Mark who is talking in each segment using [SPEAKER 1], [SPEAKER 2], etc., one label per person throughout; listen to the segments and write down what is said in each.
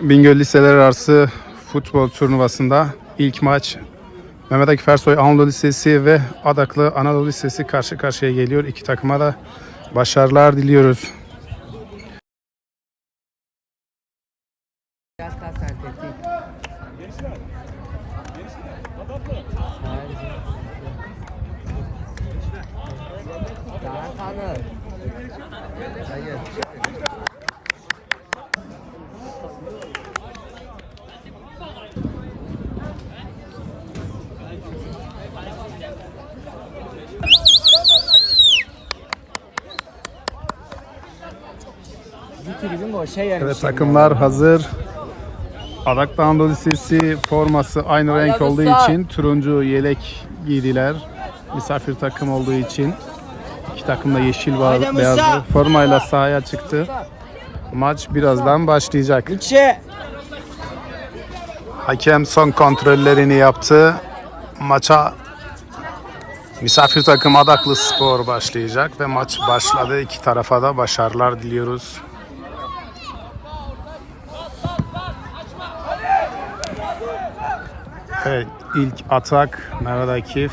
[SPEAKER 1] Bingöl Liseler Arası futbol turnuvasında ilk maç Mehmet Akif Ersoy Anadolu Lisesi ve Adaklı Anadolu Lisesi karşı karşıya geliyor. İki takıma da başarılar diliyoruz.
[SPEAKER 2] Biraz daha sentetik. Daha tanı. Hayır. Bu tribün o şey yemiş.
[SPEAKER 1] Evet takımlar hazır. Adaklı Anadolu Lisesi forması aynı renk olduğu için turuncu yelek giydiler. Misafir takım olduğu için iki takım da yeşil var beyazlı formayla sahaya çıktı. Maç birazdan başlayacak. Hakem son kontrollerini yaptı. Maça misafir takım Adaklı Spor başlayacak ve maç başladı. İki tarafa da başarılar diliyoruz. Evet, ilk atak Mehmet Akif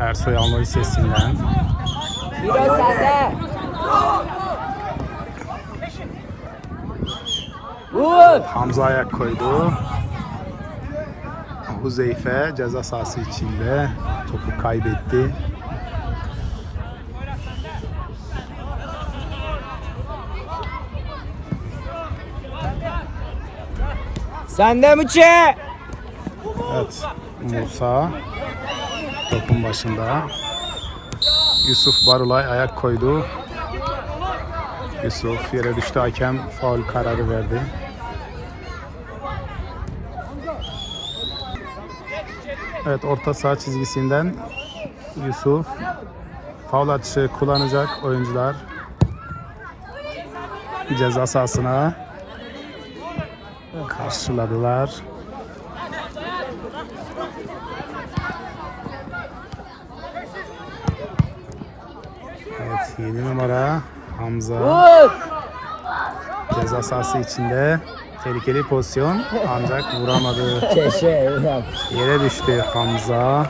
[SPEAKER 1] Ersoy Anadolu Lisesi'nden.
[SPEAKER 2] Biraz sende. Vur.
[SPEAKER 1] Hamza ayak koydu. Huzeyfe ceza sahası içinde topu kaybetti.
[SPEAKER 2] Sende mi çe?
[SPEAKER 1] Evet Musa topun başında. Yusuf Barulay ayak koydu. Yusuf yere düştü hakem faul kararı verdi. Evet orta saha çizgisinden Yusuf faul atışı kullanacak oyuncular. Ceza sahasına karşıladılar. Evet 7 numara Hamza ceza sahası içinde tehlikeli pozisyon ancak vuramadı. Yere düştü Hamza.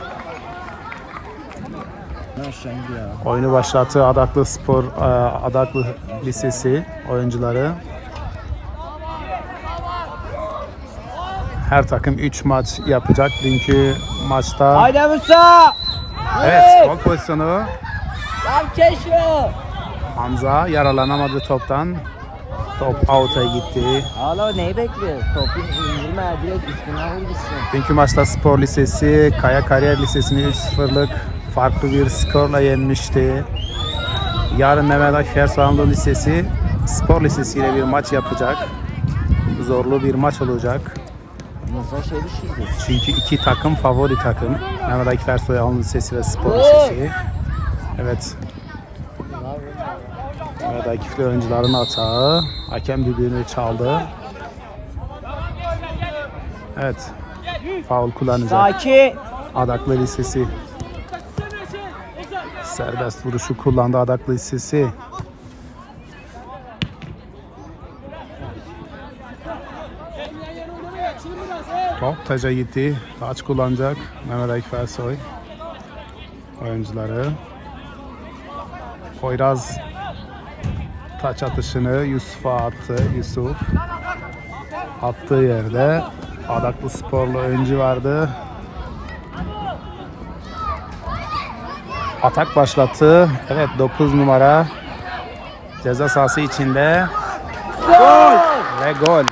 [SPEAKER 1] Oyunu başlattı Adaklı Spor e, Adaklı Lisesi oyuncuları. Her takım 3 maç yapacak. Dünkü maçta
[SPEAKER 2] Haydi Musa.
[SPEAKER 1] evet gol pozisyonu
[SPEAKER 2] Lan keşke.
[SPEAKER 1] Hamza yaralanamadı toptan. Top out'a gitti.
[SPEAKER 2] Hala neyi bekliyor? Topu indirme direkt üstüne vur gitsin.
[SPEAKER 1] Dünkü maçta Spor Lisesi Kaya Kariyer Lisesi'ni 3-0'lık farklı bir skorla yenmişti. Yarın Mehmet Ersoy Anadolu Lisesi Spor Lisesi ile bir maç yapacak. Zorlu bir maç olacak.
[SPEAKER 2] Musa şey düşürdü.
[SPEAKER 1] Çünkü iki takım favori takım. Mehmet Ersoy Anadolu Lisesi ve Spor Lisesi. Evet. Mehmet Akif'li oyuncuların hatağı. Hakem düdüğünü çaldı. Evet. Faul kullanacak.
[SPEAKER 2] Sakin.
[SPEAKER 1] Adaklı Lisesi. Serbest vuruşu kullandı Adaklı Lisesi. Top taca gitti. Taç kullanacak Mehmet Akif Ersoy. Oyuncuları. Poyraz taç atışını Yusuf'a attı. Yusuf attığı yerde Adaklı sporlu oyuncu vardı. Atak başlattı. Evet 9 numara ceza sahası içinde. Gol! Ve gol.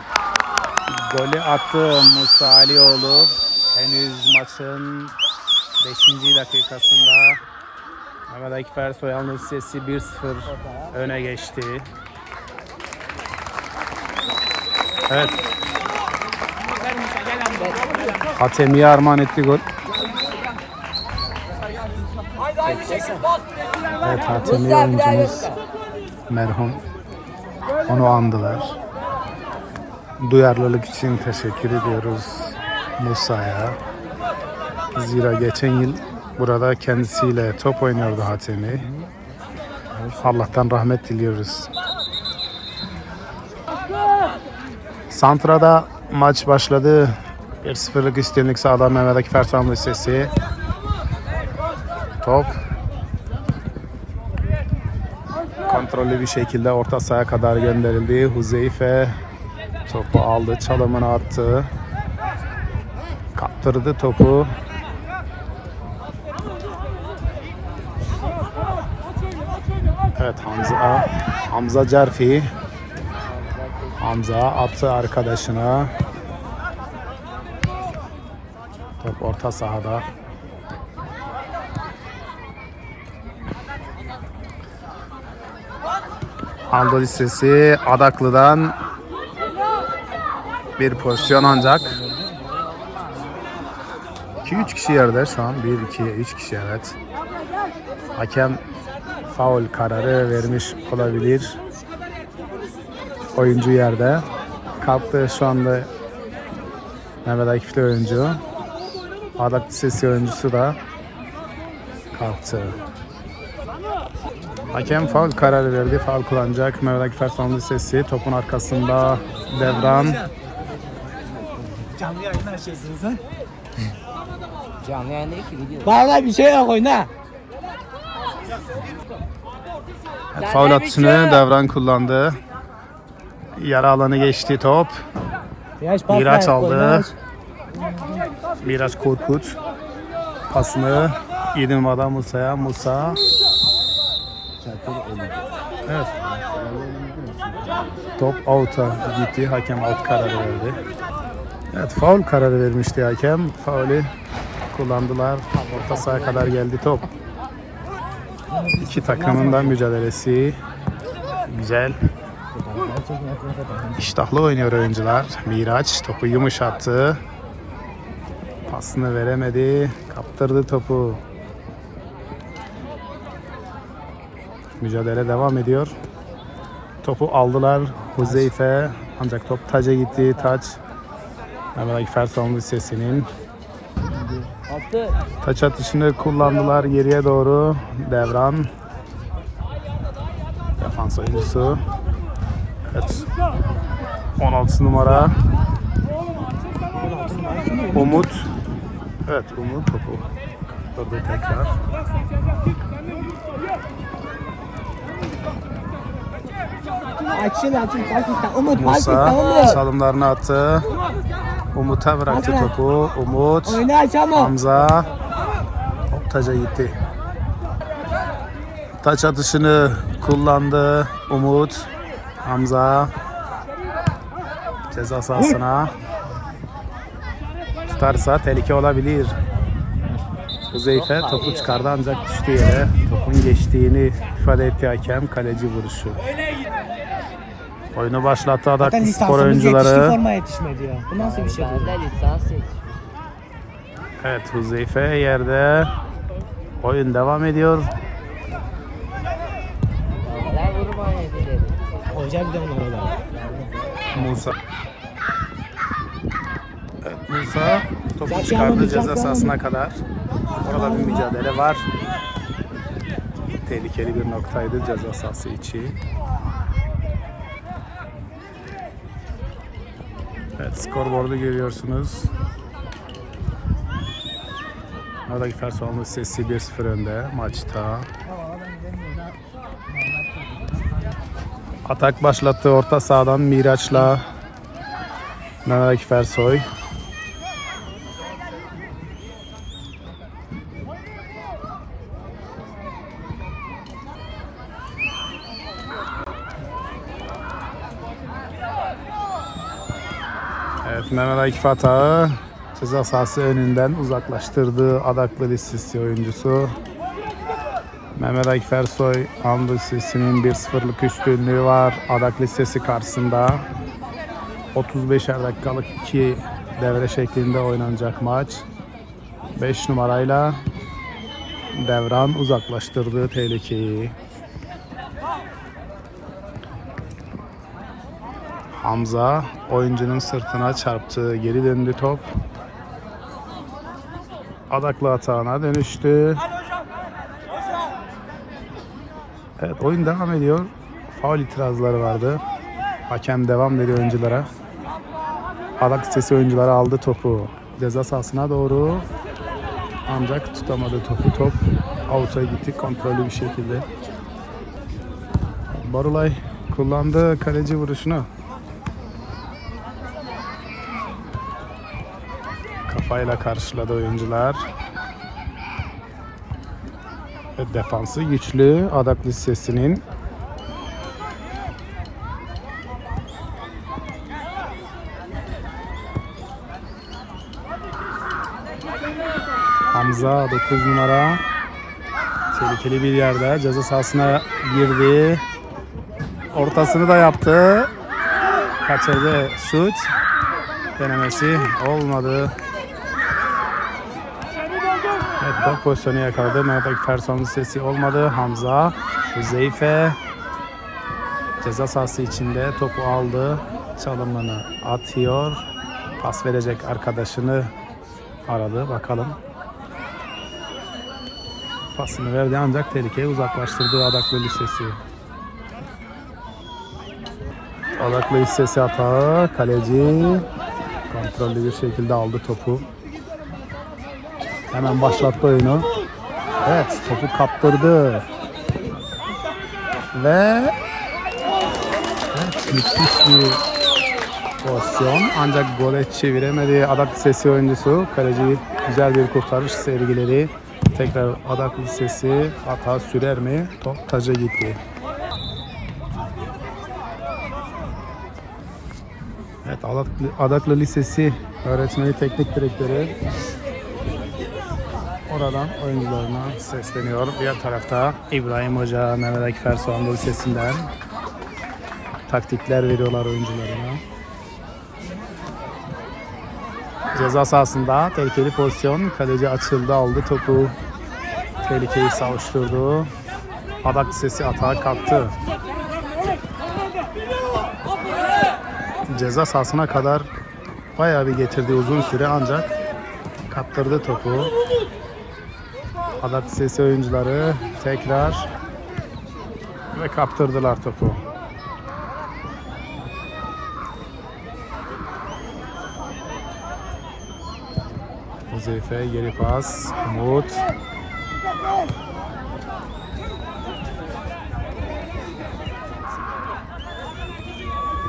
[SPEAKER 1] Golü attı Musa Alioğlu. Henüz maçın 5. dakikasında Mehmet Akif Ersoy Anadolu Lisesi 1-0 öne geçti. Evet. Hatemi'ye armağan etti gol. Evet Hatemi oyuncumuz merhum. Onu andılar. Duyarlılık için teşekkür ediyoruz Musa'ya. Zira geçen yıl burada kendisiyle top oynuyordu Hatemi. Allah'tan rahmet diliyoruz. Santra'da maç başladı. 1-0'lık üstünlük sağda Mehmet Akif Lisesi. Top kontrollü bir şekilde orta sahaya kadar gönderildi. Huzeyfe topu aldı, çalımını attı. Kaptırdı topu. Evet Hamza Hamza Cerfi Hamza attı arkadaşına. Top orta sahada. Aldo listesi Adaklı'dan bir pozisyon ancak 2-3 kişi yerde şu an 1 2 3 kişi evet. Hakem faul kararı vermiş olabilir. Oyuncu yerde. Kalktı şu anda Mehmet Akif'li oyuncu. Adak Lisesi oyuncusu da kalktı. Hakem faul kararı verdi. Faul kullanacak. Mehmet Akif Ersoğan Lisesi topun arkasında Devran.
[SPEAKER 3] Canlı yayın açıyorsun sen.
[SPEAKER 2] Canlı yayın değil ki video.
[SPEAKER 3] Vallahi bir şey yok oyna.
[SPEAKER 1] Evet, faul atışını Devran kullandı. Yara alanı geçti top. Miraç aldı. Miraç Korkut pasını 7 numaradan Musa'ya. Musa. Evet. Top out'a gitti. Hakem out kararı verdi. Evet faul kararı vermişti hakem. Faulü kullandılar. Orta sahaya kadar geldi top. İki takımın da mücadelesi. Güzel. İştahlı oynuyor oyuncular. Miraç topu yumuşattı. Pasını veremedi. Kaptırdı topu. Mücadele devam ediyor. Topu aldılar. Huzeyfe. Ancak top taca gitti. Taç. Mehmet Akif Ersoğan Lisesi'nin. Taç atışını kullandılar geriye doğru. Devran. Defans oyuncusu. Evet. 16 numara. Umut. Evet Umut topu kaptırdı tekrar.
[SPEAKER 3] Açın açın pas. Umut pas Umut.
[SPEAKER 1] çalımlarını attı. Umut'a bıraktı topu. Umut. Hamza. Hop taca gitti. Taç atışını kullandı Umut. Hamza. Ceza sahasına. Tutarsa tehlike olabilir. Huzeyfe topu çıkardı ancak düştü yere. Topun geçtiğini ifade etti hakem. Kaleci vuruşu. Oyunu başlattı
[SPEAKER 3] Zaten
[SPEAKER 1] Adaklı spor
[SPEAKER 3] lisansımız yetişti
[SPEAKER 1] oyuncuları.
[SPEAKER 3] forma yetişmedi ya. Bu nasıl bir şey
[SPEAKER 2] Ben lisans seç.
[SPEAKER 1] Evet Huzeyfe yerde. Oyun devam ediyor.
[SPEAKER 2] Ben.
[SPEAKER 3] Hoca bir de onu orada.
[SPEAKER 1] Musa. Evet Musa topu
[SPEAKER 3] Zaten
[SPEAKER 1] çıkardı ceza sahasına kadar. Orada bir mücadele var. Tehlikeli bir noktaydı ceza sahası içi. Evet skorboardu görüyorsunuz. Oradaki Fersoğanlı sesi 1-0 önde maçta. Atak başlattı orta sahadan Miraç'la Mehmet Akif Ersoy. Mehmet Akif atağı ceza sahası önünden uzaklaştırdığı Adaklı Lisesi oyuncusu. Mehmet Akif Ersoy Anadolu Lisesi'nin 1-0'lık üstünlüğü var Adak Lisesi karşısında. 35'er dakikalık iki devre şeklinde oynanacak maç. 5 numarayla Devran uzaklaştırdığı tehlikeyi. Hamza oyuncunun sırtına çarptı. Geri döndü top. Adaklı atağına dönüştü. Evet oyun devam ediyor. Faul itirazları vardı. Hakem devam veriyor oyunculara. Adak Lisesi oyuncuları aldı topu. Ceza sahasına doğru. Ancak tutamadı topu. Top out'a gitti kontrollü bir şekilde. Barulay kullandı kaleci vuruşunu. Kafayla karşıladı oyuncular. Ve defansı güçlü Adak Lisesi'nin. Hamza 9 numara. Tehlikeli bir yerde ceza sahasına girdi. Ortasını da yaptı. Kaçırdı. Şut. Denemesi olmadı. Gol pozisyonu yakaladı. Mehmet Ferson sesi olmadı. Hamza, Hüzeyfe ceza sahası içinde topu aldı. Çalımını atıyor. Pas verecek arkadaşını aradı. Bakalım. Pasını verdi ancak tehlikeyi uzaklaştırdı Adaklı Lisesi. Adaklı Lisesi hata. Kaleci kontrollü bir şekilde aldı topu. Hemen başlattı oyunu. Evet topu kaptırdı. Ve evet, müthiş bir pozisyon. Ancak gole çeviremedi Adak Lisesi oyuncusu. Kaleci güzel bir kurtarış sergiledi. Tekrar Adak Lisesi hata sürer mi? Top taca gitti. Evet Adaklı, Adaklı Lisesi öğretmeni teknik direktörü oradan oyuncularına sesleniyor. Diğer tarafta İbrahim Hoca, Mehmet Akif Ersoğan Lisesi'nden taktikler veriyorlar oyuncularına. Ceza sahasında tehlikeli pozisyon. Kaleci açıldı aldı topu. Tehlikeyi savuşturdu. Adak Lisesi atağa kalktı. Ceza sahasına kadar bayağı bir getirdi uzun süre ancak kaptırdı topu. Adak Lisesi oyuncuları tekrar ve kaptırdılar topu. Huzeyfe geri pas. Umut.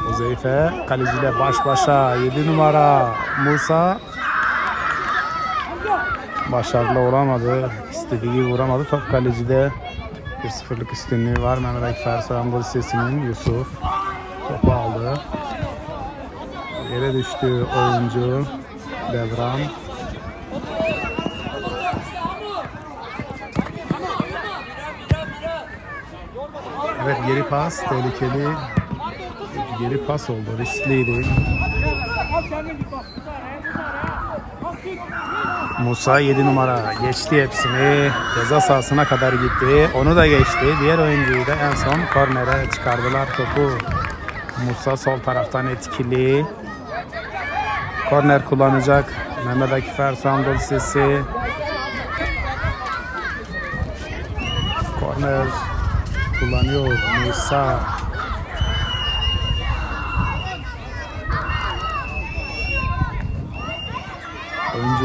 [SPEAKER 1] Huzeyfe kaleciyle baş başa 7 numara Musa başarılı olamadı. İstediği vuramadı. Top kalecide 1-0'lık üstünlüğü var. Mehmet Akif Ersoğan Lisesi'nin Yusuf topu aldı. Yere düştü oyuncu Devran. Evet geri pas tehlikeli. Geri pas oldu. Riskliydi. Musa 7 numara geçti hepsini. Ceza sahasına kadar gitti. Onu da geçti. Diğer oyuncuyu da en son kornere çıkardılar topu. Musa sol taraftan etkili. Korner kullanacak. Mehmet Akif Ersoğan Lisesi. Korner kullanıyor Musa.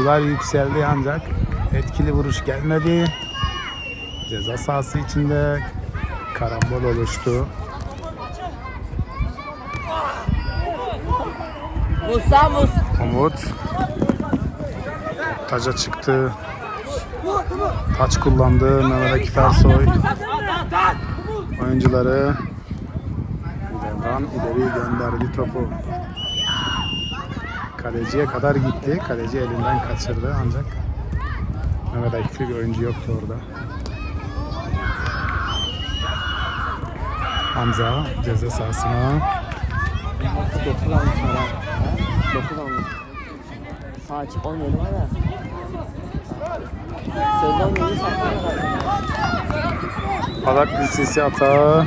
[SPEAKER 1] Oyuncular yükseldi ancak etkili vuruş gelmedi. Ceza sahası içinde karambol oluştu.
[SPEAKER 2] Musa Mus.
[SPEAKER 1] Umut taca çıktı. Taç kullandı Mehmet Akif Ersoy. Oyuncuları Devran ileri gönderdi topu. Kaleciye kadar gitti. Kaleci elinden kaçırdı ancak Mehmet Akif'li oyuncu yoktu orada. Hamza ceza sahasına
[SPEAKER 2] 9 almış para. 9 almış. Sağ açık 17 var ya. Sözde 17 saklanıyorlar.
[SPEAKER 1] Adak Lisesi atağı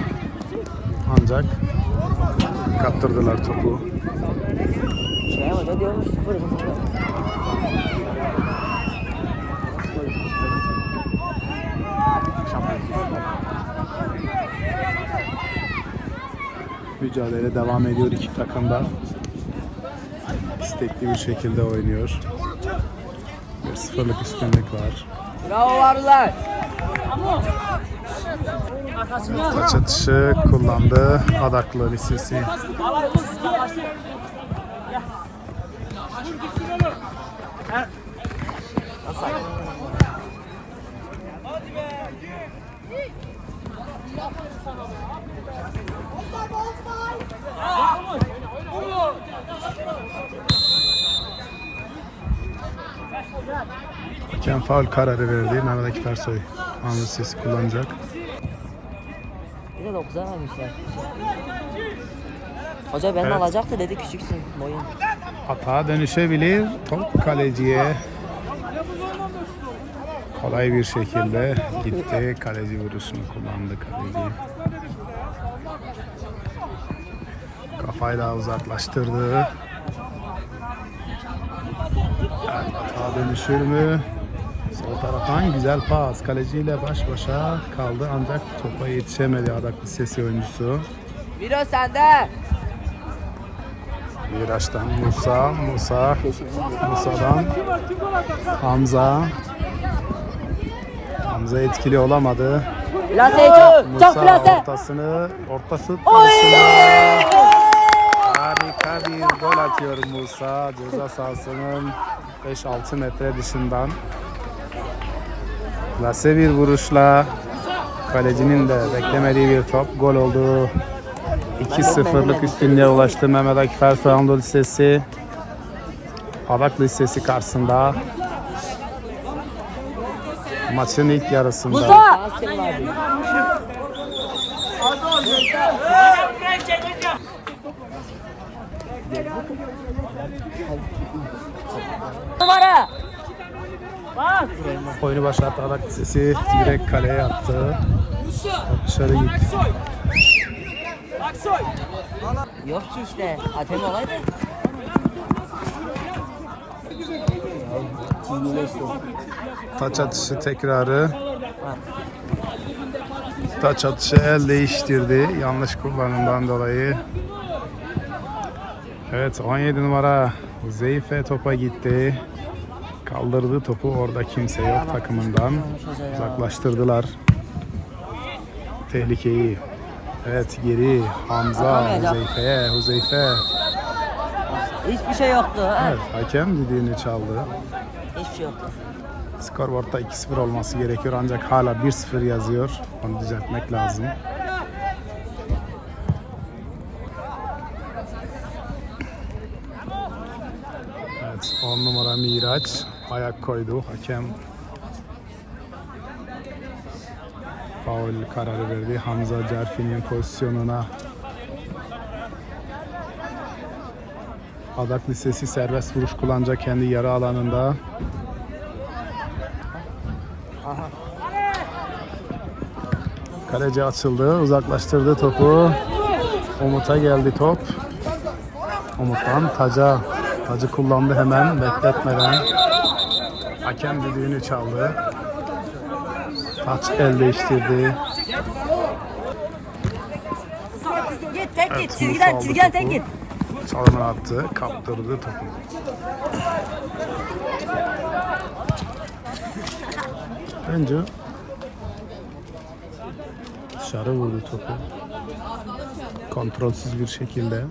[SPEAKER 1] ancak kaptırdılar topu.
[SPEAKER 2] Hoca diyormuş 0 0.
[SPEAKER 1] Mücadele devam ediyor iki takımda. istekli bir şekilde oynuyor. 1-0'lık üstünlük var.
[SPEAKER 2] Bravo varlar.
[SPEAKER 1] Taç atışı kullandı. Adaklı Lisesi. Hakem faul kararı verdi. Mehmet Akif Ersoy an Lisesi kullanacak.
[SPEAKER 2] Bir de 9'a vermişler. Hoca beni
[SPEAKER 1] Evet.
[SPEAKER 2] alacaktı dedi küçüksün boyun.
[SPEAKER 1] Hata dönüşebilir. Top kaleciye. Kolay bir şekilde gitti. Kaleci vuruşunu kullandı kaleci. Kafayla uzaklaştırdı. Evet, hata dönüşür mü? Sol taraftan güzel pas. Kaleciyle baş başa kaldı ancak topa yetişemedi Adak Lisesi oyuncusu.
[SPEAKER 2] Miro sende.
[SPEAKER 1] Miraç'tan Musa, Musa, Musa'dan Hamza. Hamza etkili olamadı.
[SPEAKER 2] Plaseyi çok, çok
[SPEAKER 1] Musa
[SPEAKER 2] plase.
[SPEAKER 1] ortasını, ortası. Harika bir gol atıyor Musa. Ceza sahasının 5-6 metre dışından. Plase bir vuruşla kalecinin de beklemediği bir top gol oldu. 2-0'lık üstünlüğe ulaştı Mehmet Akif Ersoy Anadolu Lisesi. Adak Lisesi karşısında. Maçın ilk yarısında.
[SPEAKER 2] Musa. Numara.
[SPEAKER 1] Oyunu başlattı Adak Lisesi. Direkt kaleye attı. Dışarı gitti.
[SPEAKER 2] Yok ki işte. Atem olaydı.
[SPEAKER 1] Taç atışı tekrarı. Taç atışı el değiştirdi. Yanlış kullanımdan dolayı. Evet 17 numara Zeyfe topa gitti. Kaldırdı topu orada kimse yok takımından. Uzaklaştırdılar. Tehlikeyi. Evet geri Hamza
[SPEAKER 2] Atamayacak.
[SPEAKER 1] Huzeyfe'ye Huzeyfe.
[SPEAKER 2] Hiçbir şey yoktu. ha.
[SPEAKER 1] Evet hakem düdüğünü çaldı.
[SPEAKER 2] Hiçbir şey yoktu.
[SPEAKER 1] Skorboardta 2-0 olması gerekiyor ancak hala 1-0 yazıyor. Onu düzeltmek lazım. Evet 10 numara Miraç ayak koydu. Hakem faul kararı verdi. Hamza Cerfi'nin pozisyonuna Adak Lisesi serbest vuruş kullanacak kendi yarı alanında. Kaleci açıldı, uzaklaştırdı topu. Umut'a geldi top. Umut'tan Taca. Tacı kullandı hemen bekletmeden. Hakem düdüğünü çaldı. Taç el değiştirdi.
[SPEAKER 2] Git tek git. Çizgiden, çizgiden tek git.
[SPEAKER 1] Çalımını attı, kaptırdı topu. Bence dışarı vurdu topu. Kontrolsüz bir şekilde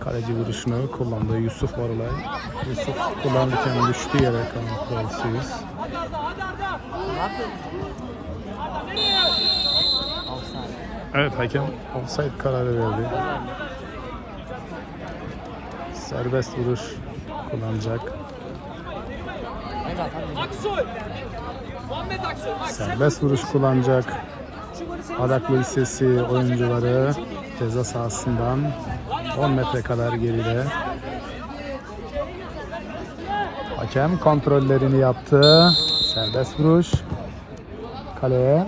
[SPEAKER 1] kaleci vuruşunu kullandı Yusuf Varolay. Yusuf kullanırken düştü yere kontrolsüz. Evet hakem offside kararı verdi. Serbest vuruş kullanacak. Serbest vuruş kullanacak. Adaklı Lisesi oyuncuları ceza sahasından 10 metre kadar geride. Hakem kontrollerini yaptı. Serbest vuruş. Kaleye.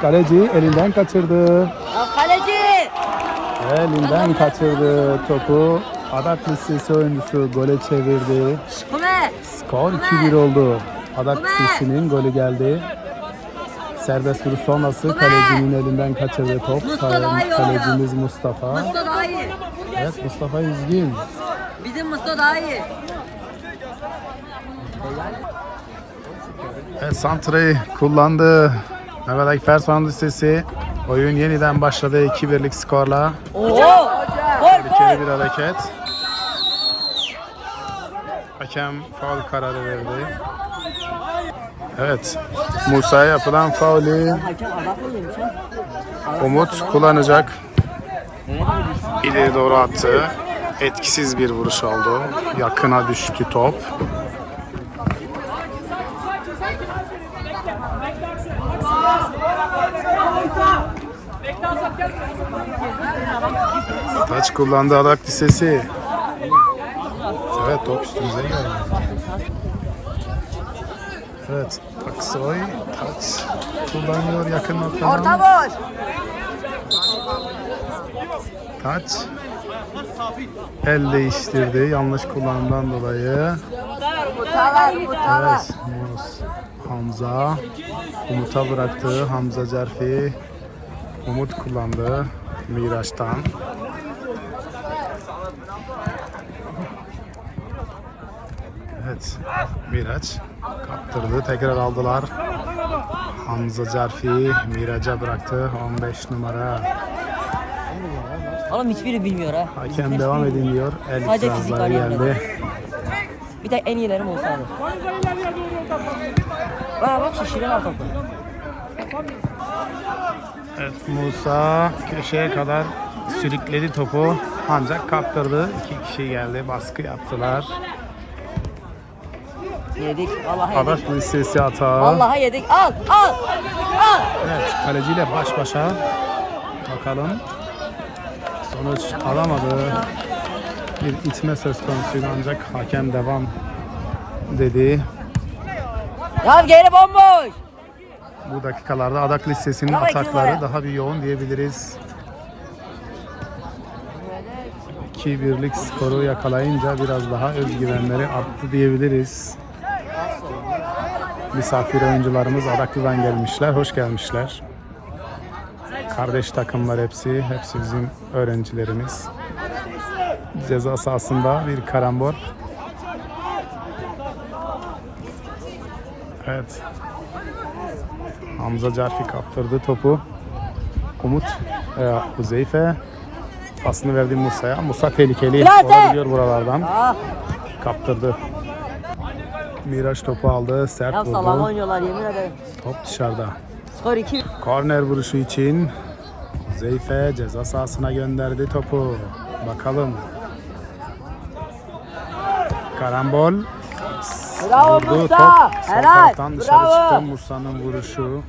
[SPEAKER 1] Kaleci elinden kaçırdı.
[SPEAKER 2] Kaleci.
[SPEAKER 1] Elinden kaçırdı topu. Adak Lisesi oyuncusu gole çevirdi. Skor 2-1 oldu. Adak Lisesi'nin golü geldi. Serbest vuruş sonrası kalecinin elinden kaçırdı top. Kalecimiz Mustafa.
[SPEAKER 2] Mustafa daha iyi.
[SPEAKER 1] Evet Mustafa Üzgün.
[SPEAKER 2] Bizim Mustafa daha iyi.
[SPEAKER 1] Evet, Santra'yı kullandı. Mehmet Ersoğan Lisesi. Oyun yeniden başladı 2-1'lik skorla.
[SPEAKER 2] Oo!
[SPEAKER 1] Tehlikeli bir hareket. Hakem faul kararı verdi. Evet. Musa'ya yapılan faulü. Umut kullanacak. İleri doğru attı. Etkisiz bir vuruş oldu. Yakına düştü top. Taç kullandı Adak Lisesi. Evet top üstümüze geldi. Evet Aksoy taç kullanıyor yakın noktadan.
[SPEAKER 2] Orta boş.
[SPEAKER 1] Taç el değiştirdi yanlış kullanımdan dolayı. Evet, Mus Hamza Umut'a bıraktı. Hamza Cerfi Umut kullandı Miraç'tan. Evet, Miraç kaptırdı. Tekrar aldılar. Hamza Cerfi Miraç'a bıraktı. 15 numara.
[SPEAKER 2] Oğlum hiçbiri bilmiyor ha.
[SPEAKER 1] Hakem devam edin diyor. El
[SPEAKER 2] Sadece fizik var
[SPEAKER 1] geldi.
[SPEAKER 2] Bir tek en iyilerim olsaydı. Bana bak şişiren topu.
[SPEAKER 1] Evet, Musa köşeye kadar sürükledi topu ancak kaptırdı. İki kişi geldi baskı yaptılar.
[SPEAKER 2] Yedik. Vallahi yedik.
[SPEAKER 1] Adaş Lisesi hata.
[SPEAKER 2] Vallahi yedik. Al al. Al.
[SPEAKER 1] Evet kaleciyle baş başa. Bakalım. Sonuç alamadı. Bir itme söz konusuydu ancak hakem devam dedi.
[SPEAKER 2] Ya geri bomboş.
[SPEAKER 1] Bu dakikalarda Adak Lisesi'nin atakları daha bir yoğun diyebiliriz. 2-1'lik skoru yakalayınca biraz daha özgüvenleri arttı diyebiliriz. Misafir oyuncularımız Adaklı'dan gelmişler. Hoş gelmişler. Kardeş takımlar hepsi. Hepsi bizim öğrencilerimiz. Ceza sahasında bir karambol. Evet. Hamza Carfi kaptırdı topu. Umut e, Huzeyfe pasını verdi Musa'ya. Musa tehlikeli olabiliyor buralardan.
[SPEAKER 2] Ah.
[SPEAKER 1] Kaptırdı. Miraç topu aldı. Sert
[SPEAKER 2] Ya salak
[SPEAKER 1] vurdu.
[SPEAKER 2] oynuyorlar yemin ederim.
[SPEAKER 1] Top dışarıda.
[SPEAKER 2] Skor 2.
[SPEAKER 1] Korner vuruşu için Huzeyfe ceza sahasına gönderdi topu. Bakalım. Karambol.
[SPEAKER 2] Bravo
[SPEAKER 1] Vurdu
[SPEAKER 2] Musa.
[SPEAKER 1] top. Sol taraftan dışarı
[SPEAKER 2] Bravo.
[SPEAKER 1] çıktı Musa'nın vuruşu.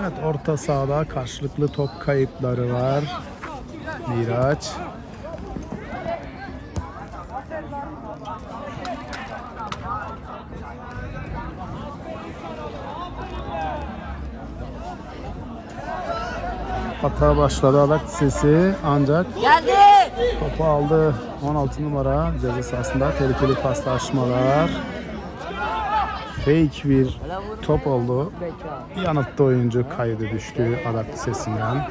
[SPEAKER 1] Evet orta sahada karşılıklı top kayıpları var. Miraç. Hata başladı Adak sesi ancak
[SPEAKER 2] Geldi.
[SPEAKER 1] Topu aldı 16 numara ceza sahasında tehlikeli paslaşmalar. Fake bir top oldu. Yanıttı oyuncu kaydı düştü adak sesinden.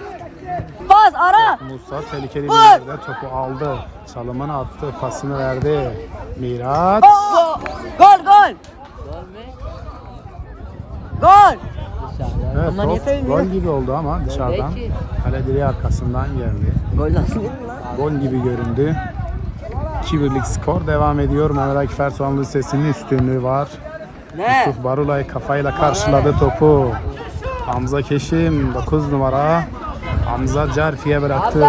[SPEAKER 2] Ara.
[SPEAKER 1] Musa tehlikeli bir yerde topu aldı. Çalımını attı, pasını verdi. Miraç.
[SPEAKER 2] Gol. Gol gol. Gol.
[SPEAKER 1] Evet,
[SPEAKER 2] niye
[SPEAKER 1] top
[SPEAKER 2] sevmiyor?
[SPEAKER 1] gol gibi oldu ama dışarıdan. Kale direği arkasından geldi.
[SPEAKER 2] Gol nasıl değil mi lan?
[SPEAKER 1] Gol gibi göründü. 2-1'lik skor devam ediyor. Mehmet Akif Ersoğan Lisesi'nin üstünlüğü var.
[SPEAKER 2] Ne?
[SPEAKER 1] Yusuf Barulay kafayla karşıladı topu. Hamza Keşim 9 numara. Hamza Cerfi'ye bıraktı.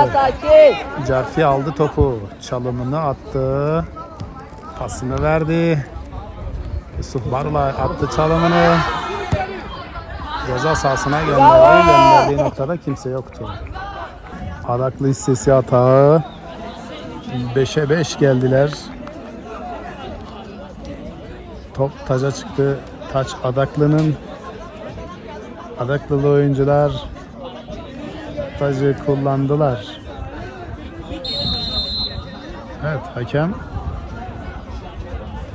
[SPEAKER 1] Cerfi aldı topu. Çalımını attı. Pasını verdi. Yusuf Barulay attı çalımını. Ceza sahasına gönderdi. Gönderdiği noktada kimse yoktu. Adaklı hissesi hatağı. 5'e 5 geldiler. Top taca çıktı. Taç Adaklı'nın Adaklılı oyuncular tacı kullandılar. Evet hakem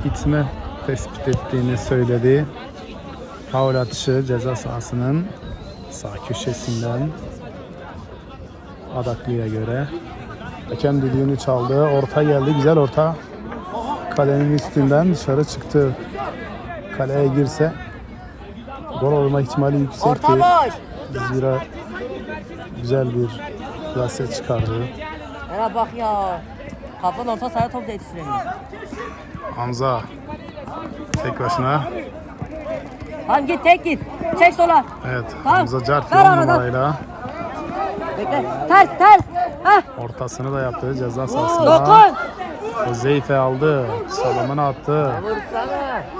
[SPEAKER 1] itme tespit ettiğini söyledi. Faul atışı ceza sahasının sağ köşesinden Adaklı'ya göre Hakem düdüğünü çaldı. Orta geldi. Güzel orta. Kalenin üstünden dışarı çıktı. Kaleye girse gol olma ihtimali yüksekti. Zira güzel bir plase çıkardı.
[SPEAKER 2] Yana bak ya. Kaplan orta sahaya top da yetiştiremiyor.
[SPEAKER 1] Hamza tek başına.
[SPEAKER 2] Tamam git tek git. Çek sola.
[SPEAKER 1] Evet
[SPEAKER 2] Tamam.
[SPEAKER 1] Hamza Carfi
[SPEAKER 2] Ver
[SPEAKER 1] 10
[SPEAKER 2] aradan.
[SPEAKER 1] numarayla
[SPEAKER 2] Bekle. Ters ters. Heh.
[SPEAKER 1] ortasını da yaptı ceza sahasında.
[SPEAKER 2] Dokun.
[SPEAKER 1] Zeyfe aldı. Salomonu attı.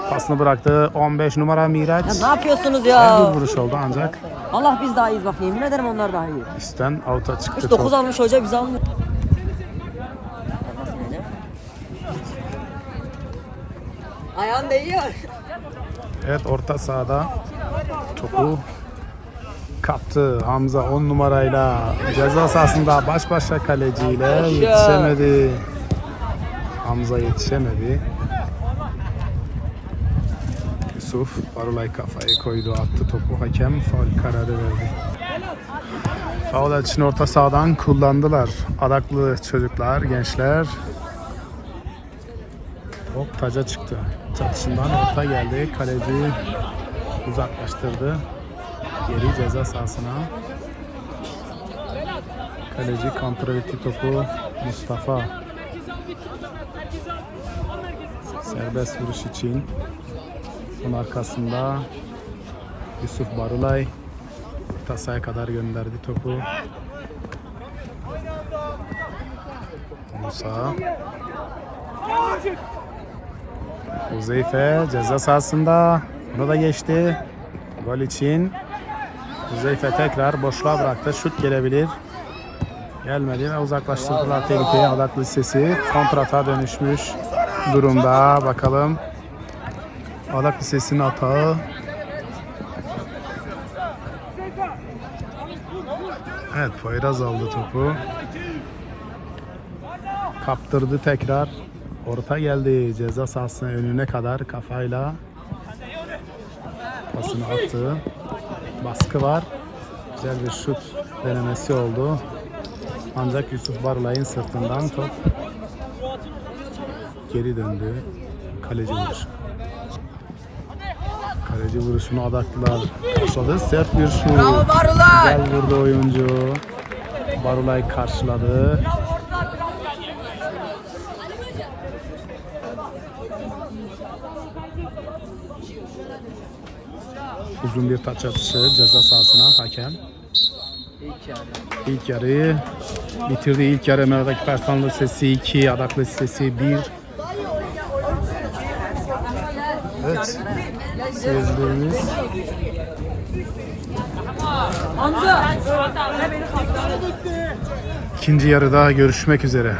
[SPEAKER 1] Pasını bıraktı. 15 numara Miraç.
[SPEAKER 2] Ya ne yapıyorsunuz ya?
[SPEAKER 1] bir vuruş oldu ancak
[SPEAKER 2] Allah biz daha iyiyiz bak yemin ederim onlar daha iyi.
[SPEAKER 1] üstten avuta çıktı.
[SPEAKER 2] Hiç 9
[SPEAKER 1] top.
[SPEAKER 2] almış hoca bizi almıyor. Ayağın değiyor.
[SPEAKER 1] Evet orta sahada topu kaptı. Hamza 10 numarayla ceza sahasında baş başa kaleciyle yetişemedi. Hamza yetişemedi. Yusuf Barulay kafayı koydu attı topu hakem faul kararı verdi. Faul için orta sahadan kullandılar. Adaklı çocuklar, gençler. Top taca çıktı. Çatışından orta geldi. Kaleci uzaklaştırdı. Geri ceza sahasına. Kaleci kontrol etti topu. Mustafa. Serbest vuruş için. Onun arkasında Yusuf Barulay orta sahaya kadar gönderdi topu. Musa. Uzeyfe ceza sahasında. Bunu da geçti. Gol için. Uzeyfe tekrar boşluğa bıraktı. Şut gelebilir. Gelmedi ve uzaklaştırdılar tehlikeyi. Adak Lisesi kontrata dönüşmüş durumda. Bakalım. Adak Lisesi'nin atağı. Evet Poyraz aldı topu. Kaptırdı tekrar. Orta geldi ceza sahasının önüne kadar kafayla pasını attı. Baskı var. Güzel bir şut denemesi oldu. Ancak Yusuf Barlay'ın sırtından top geri döndü. Kaleci vuruşu. Kaleci vuruşunu adaklılar karşıladı. Sert bir şut. Güzel vurdu oyuncu. Barulay karşıladı. Uzun bir taç atışı ceza sahasına hakem. İlk yarıyı bitirdi. İlk yarı Mehmet Perslan Lisesi 2, Adak Lisesi 1. Evet. Seyircilerimiz ikinci yarıda görüşmek üzere.